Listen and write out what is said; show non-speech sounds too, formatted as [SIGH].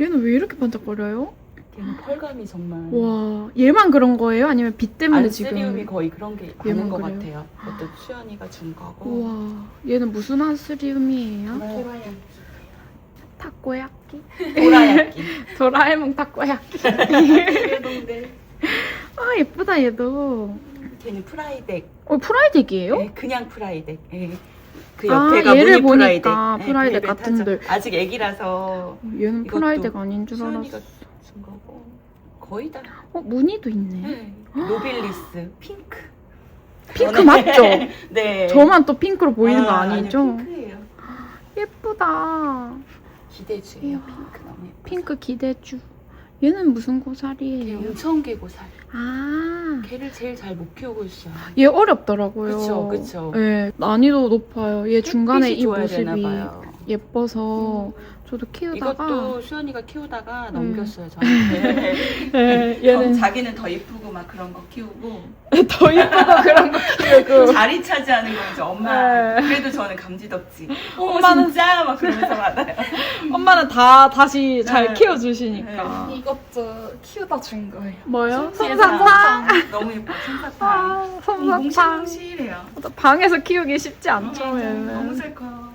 얘는 왜 이렇게 반짝거려요? 걔는 펄감이 정말 와 얘만 그런 거예요? 아니면 빛 때문에 지금? 거의 그런 게 얘만 많은 것 그래요? 같아요. 어떤 수연이가 준 거고. 우와 얘는 무슨 안스리움이에요? 네. 타코야끼? 도라야끼. [LAUGHS] 도라에몽 타코야끼. 그래동데 아 예쁘다 얘도. 걔는 프라이덱. 어 프라이덱이에요? 예, 그냥 프라이덱. 예. 그 아, 옆에가 얘를 무늬 프라이덱. 보니까 예, 프라이덱 벨벳 같은데. 아직 애기라서 얘는 프라이덱 아닌 줄 알았어. 준 거고 거의 다. 어 무늬도 있네. 예. 노빌리스 핑크. 핑크 저는- 맞죠? [LAUGHS] 네. 저만 또 핑크로 보이는 거 아, 아니죠? 아니요, 핑크예요. 예쁘다. 기대주예요. 이야. 핑크 너무 예뻐. 핑크 기대주. 얘는 무슨 걔 고사리예요? 음청개고살. 아, 걔를 제일 잘 못 키우고 있어요. 얘 어렵더라고요. 그쵸, 그쵸. 네, 난이도 높아요. 얘 중간에 햇빛이 이 좋아야 모습이 되나 봐요. 예뻐서 저도 키우다가 이것도 수연이가 키우다가 음. 넘겼어요 저한테. 네, [LAUGHS] 어, 얘는 자기는 더 이쁘고 막 그런 거 키우고 [LAUGHS] 더 예쁘고 그런 거 키우고 [LAUGHS] 자리 차지하는 거 이제 엄마. 네. 그래도 저는 감지덕지. 어 엄마는- 진짜 막 그러면서 받아요. 엄마는 다 다시 잘 네. 키워주시니까 이것도 키우다 준 거예요. 뭐요? 솜사탕. 너무 예뻐 솜사탕. 아, 솜사탕 몽실몽실해요. 방에서 키우기 쉽지 않죠 너무 얘는 살 거.